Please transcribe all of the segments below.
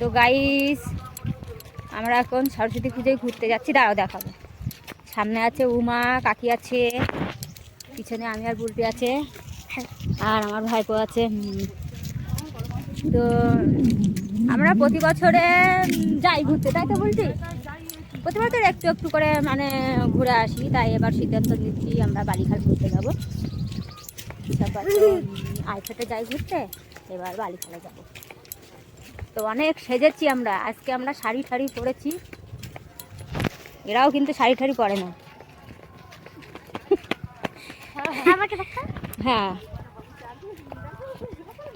তো গাইস আমরা এখন সরস্বতী পুজোয় ঘুরতে যাচ্ছি। দাঁড়াও, দেখাবো। সামনে আছে উমা, কাকি আছে, পিছনে আমি আর বুলটি আছে, আর আমার ভাইপো আছে। তো আমরা প্রতি বছরে যাই ঘুরতে, তাই তো বলছি প্রতি বছর একটু একটু করে মানে ঘুরে আসি। তাই এবার সিদ্ধান্ত নিচ্ছি, আমরা বালিখাল ঘুরতে যাব। তারপর যাই ঘুরতে। এবার বালিখালে যাব। তো অনেক সেজেছি আমরা। আজকে আমরা শাড়ি ঠাড়ি পরেছি। এরাও কিন্তু শাড়ি ঠাড়ি পরে না। হ্যাঁ।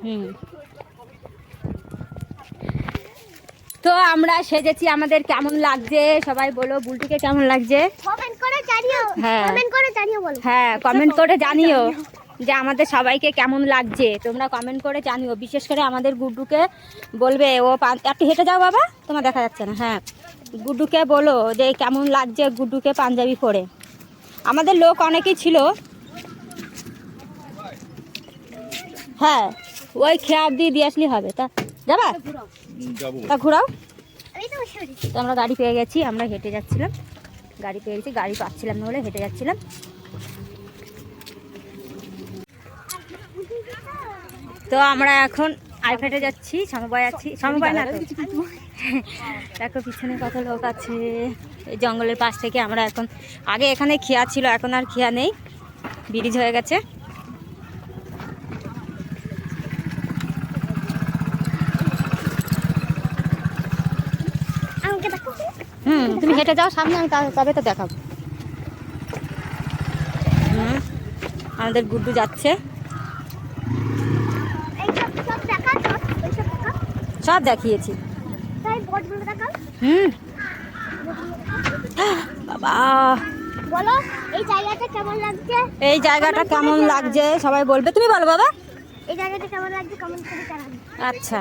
হুম। তো আমরা সেজেছি আমাদের কেমন লাগছে? সবাই বলো বুলটিকে কেমন লাগছে? কমেন্ট করে জানিও। হ্যাঁ। কমেন্ট করে জানিও বলো। হ্যাঁ কমেন্ট করে জানিও। যে আমাদের সবাইকে কেমন লাগছে তোমরা কমেন্ট করে জানিও। বিশেষ করে আমাদের গুড্ডুকে বলবে ও একটু হেঁটে যাও বাবা তোমার দেখা যাচ্ছে না। হ্যাঁ গুড্ডুকে বলো যে কেমন লাগছে গুড্ডুকে পাঞ্জাবি পরে। আমাদের লোক অনেকেই ছিল। হ্যাঁ ওই খেয়ার দিয়ে দিয়ে আসলেই হবে। তা যাবা? তা ঘুরাও। তো তো আমরা গাড়ি পেয়ে গেছি আমরা হেঁটে যাচ্ছিলাম। গাড়ি পেয়ে গেছি গাড়ি পাচ্ছিলাম না বলে হেঁটে যাচ্ছিলাম। তো আমরা এখন আইফেটে যাচ্ছি, সমবায় আছি, সমবায় না দেখো পিছনে কত লোক আছে। জঙ্গলের পাশ থেকে আমরা এখন, আগে এখানে খেয়া ছিল, এখন আর খেয়া নেই। ব্রিজ হয়ে গেছে। হুম, তুমি হেঁটে যাও, সামনে আমি তবে তো দেখাবো। আমাদের গুড্ডু যাচ্ছে এই সব সব দেখা সব ওই সব দেখা সব দেখিয়েছি। হুম। বাবা। বলো এই জায়গাটা কেমন লাগছে? এই জায়গাটা কেমন লাগছে? সবাই বলবে। তুমি বলো বাবা। এই জায়গাটা কেমন লাগছে? কমেন্ট করে জানাবে আচ্ছা।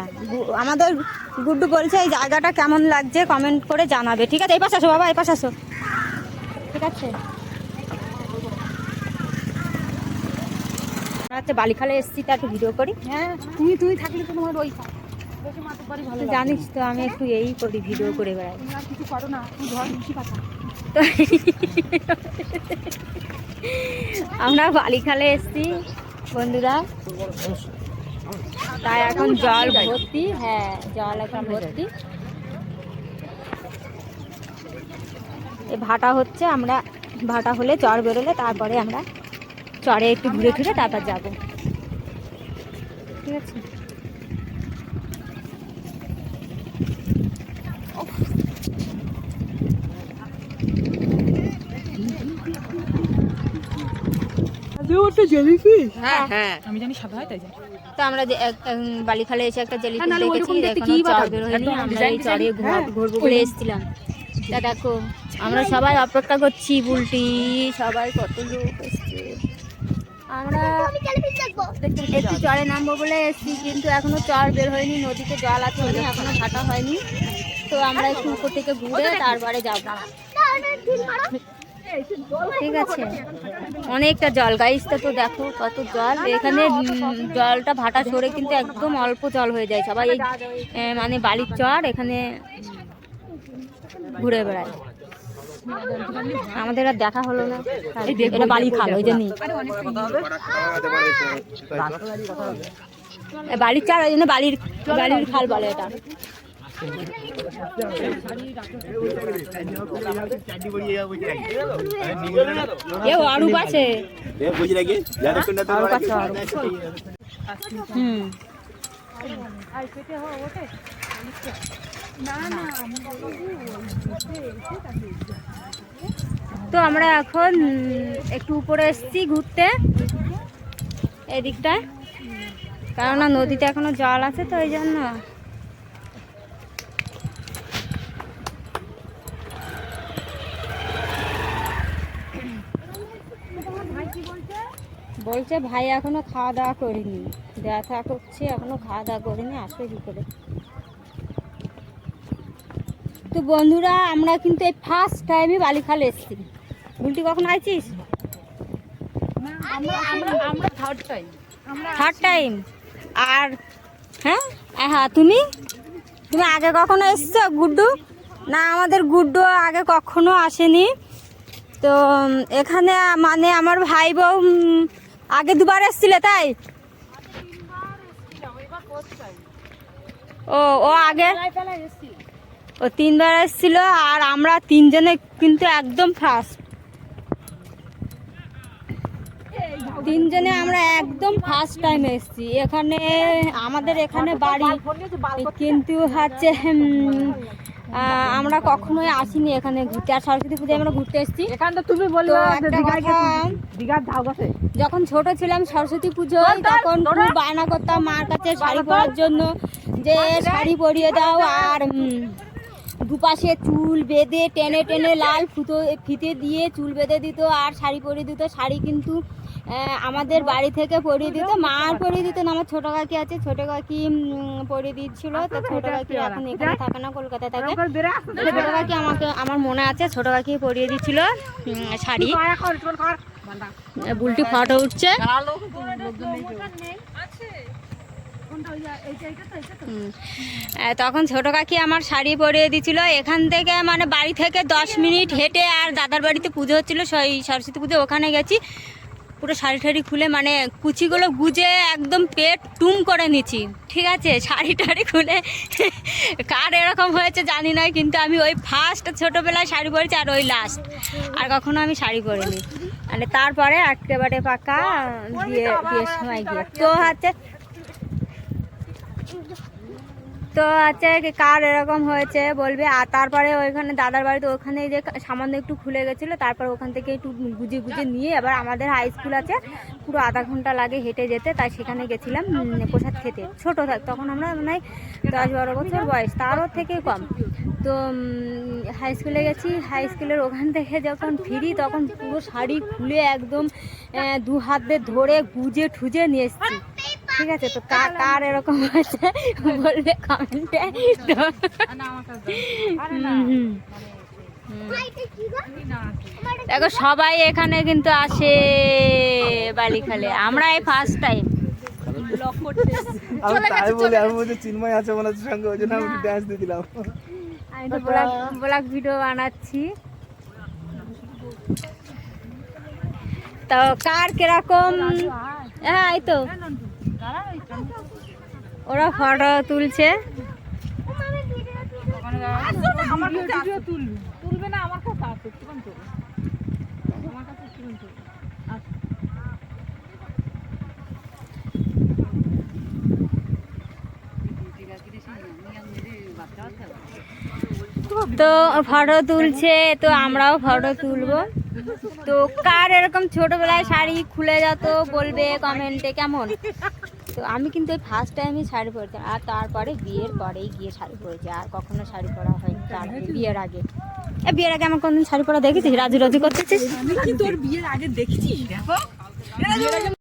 আমাদের গুড্ডু বলছে এই জায়গাটা কেমন লাগছে? কমেন্ট করে জানাবে। ঠিক আছে এই পাশে আসো বাবা এই পাশে আসো। ঠিক আছে। আমরা হচ্ছে বালিখালে এসছি তা একটু ভিডিও করি। হ্যাঁ তুমি তুমি থাকলে তো তোমার ওই জানিস তো আমি একটু এই করি ভিডিও করে বেড়াই। কিছু করো না আমরা বালিখালে এসছি বন্ধুরা। তাই এখন জল ভর্তি হ্যাঁ জল এখন ভর্তি। এ ভাটা হচ্ছে আমরা ভাটা হলে চর বেরোলে তারপরে আমরা চরে একটু ঘুরে ঘুরে তারপর যাব। ঠিক আছে? হ্যাঁ হ্যাঁ। আমি জানি সাদা হয় তাই জানি। তো আমরা যে এক- এক বালিখালে এসে একটা জেলি হ্যাঁ, দেখেছি এখনও চর? বেরোয়নি আমরা এই চরে ঘুরবো বলে এসেছিলাম। তা দেখো আমরা সবাই অপেক্ষা করছি বুলটি সবাই কত লোক এসছে। আমরা আমি একটু চরে নামবো বলে এসছি কিন্তু এখনও চর বের হয়নি নদীতে জল আছে এখনও ভাটা হয়নি। তো আমরা একটু উপর থেকে ঘুরে তারপরে যাব। ঠিক আছে। অনেকটা জল। গাইসটা তো দেখো কত জল। এখানে জলটা ভাটা সরে কিন্তু একদম অল্প জল হয়ে যায়। সবাই এই মানে বালির চর এখানে ঘুরে বেড়ায়। আমাদের আর দেখা হলো না। এটা বালি খাল ওই জন্যই। বালির চার ওই জন্য বালির বালির খাল বলে এটা। আছে তো আমরা এখন একটু উপরে এসেছি ঘুরতে, এদিকটায়। কেননা নদীতে এখনও জল আছে, তো ওই জন্য বলছে ভাই এখনও খাওয়া দাওয়া করিনি। ব্যথা করছে এখনও খাওয়া দাওয়া করিনি আসবে কি করে? তো বন্ধুরা আমরা কিন্তু এই ফার্স্ট টাইমই বালিখাল এসেছি। উল্টি কখন আইছিস আমরা আমরা আমরা থার্ড টাইম আমরা থার্ড টাইম আর হ্যাঁ? হ্যাঁ তুমি? তুমি আগে কখনো এসছো গুড্ডু? না আমাদের গুড্ডু আগে কখনো আসেনি। তো এখানে মানে আমার ভাই বউ আগে দুবার এসছিলে, তাই? ও ও আগে? ও তিনবার এসেছিল, আর আমরা তিনজনে কিন্তু একদম ফার্স্ট তিনজনে আমরা একদম ফার্স্ট টাইম এসেছি। এখানে আমাদের এখানে বাড়ি, কিন্তু হচ্ছে আমরা কখনোই আসিনি এখানে ঘুরতে। আর সরস্বতী পুজোয় আমরা ঘুরতে এসেছি। এখান তো তুমি বললে দীঘার ধাও গেছে যখন ছোট ছিলাম সরস্বতী পুজোয় তখন খুব বায়না করতাম মার কাছে শাড়ি পরার জন্য যে শাড়ি পরিয়ে দাও আর দুপাশে চুল বেঁধে টেনে টেনে লাল ফুতো ফিতে দিয়ে চুল বেঁধে দিত আর শাড়ি পরিয়ে দিত। শাড়ি কিন্তু আমাদের বাড়ি থেকে পরিয়ে দিত। মা আর পরিয়ে দিত না আমার ছোটো কাকি আছে। ছোটো কাকি পরিয়ে দিচ্ছিল। তো ছোটো কাকি এখন এখানে থাকে না কলকাতায় থাকে। ছোটো কাকি আমাকে আমার মনে আছে ছোটো কাকি পরিয়ে দিচ্ছিল শাড়ি। বুলটি ফটো উঠছে। তখন ছোট কাকি আমার শাড়ি পরিয়ে দিছিল এখান থেকে মানে বাড়ি থেকে দশ মিনিট হেঁটে আর দাদার বাড়িতে পুজো হচ্ছিল। সেই সরস্বতী পুজো ওখানে গেছি। পুরো শাড়ি টাড়ি খুলে মানে কুচিগুলো গুজে একদম পেট টুম করে নিচ্ছি। ঠিক আছে? শাড়ি টাড়ি খুলে কার এরকম হয়েছে জানি না কিন্তু আমি ওই ফার্স্ট ছোটোবেলায় শাড়ি পরেছি আর ওই লাস্ট আর কখনো আমি শাড়ি পরিনি। মানে তারপরে একেবারে পাকা দিয়ে বিয়ের সময় গিয়ে। তো হচ্ছে তো হচ্ছে কার এরকম হয়েছে বলবে? আর তারপরে ওইখানে দাদার বাড়িতে ওখানে যে সামান্য একটু খুলে গেছিল, তারপর ওখান থেকে একটু গুজে গুজে নিয়ে এবার আমাদের হাই স্কুল আছে, পুরো আধা ঘণ্টা লাগে হেঁটে যেতে, তাই সেখানে গেছিলাম প্রসাদ খেতে। ছোটো থাক, তখন আমরা মানে দশ বারো বছর বয়স, তারও থেকে কম। তো হাই স্কুলে গেছি হাই স্কুলের ওখান থেকে যখন ফিরি, তখন পুরো শাড়ি খুলে একদম দু হাত ধরে গুজে ঠুজে নিয়ে এসেছি। ঠিক আছে তো কার কার এরকম হয়েছে বলবে কমেন্টে দেখো সবাই এখানে কিন্তু আসে বালিখালে। আমরা এই ফার্স্ট টাইম আমি বলি আমি বলছি চিন্ময় আছে সঙ্গে ওই জন্য আমি ড্যান্স দিয়ে দিলাম। আমি তো ব্লগ ব্লগ ভিডিও বানাচ্ছি। তো কার কীরকম? হ্যাঁ এই তো। ওরা ফটো তুলছে। আমার কাছে ভিডিও তুলবি। তুলবে না আমার কাছে আছে। আমার কাছে তো। ফটো তুলছে তো আমরাও ফটো তুলবো। তো কার এরকম ছোটবেলায় শাড়ি খুলে যেত বলবে কমেন্টে কেমন? তো আমি কিন্তু এই ফার্স্ট টাইমই শাড়ি পরেছি আর তারপরে বিয়ের পরেই গিয়ে শাড়ি পরেছি। আর কখনো শাড়ি পরা হয়নি। তার বিয়ের আগে। এ বিয়ের আগে আমার কোনদিন শাড়ি পরা দেখেছিস? রাজু রাজু করতেছিস? আমি কি তোর বিয়ের আগে দেখছিস দেখো।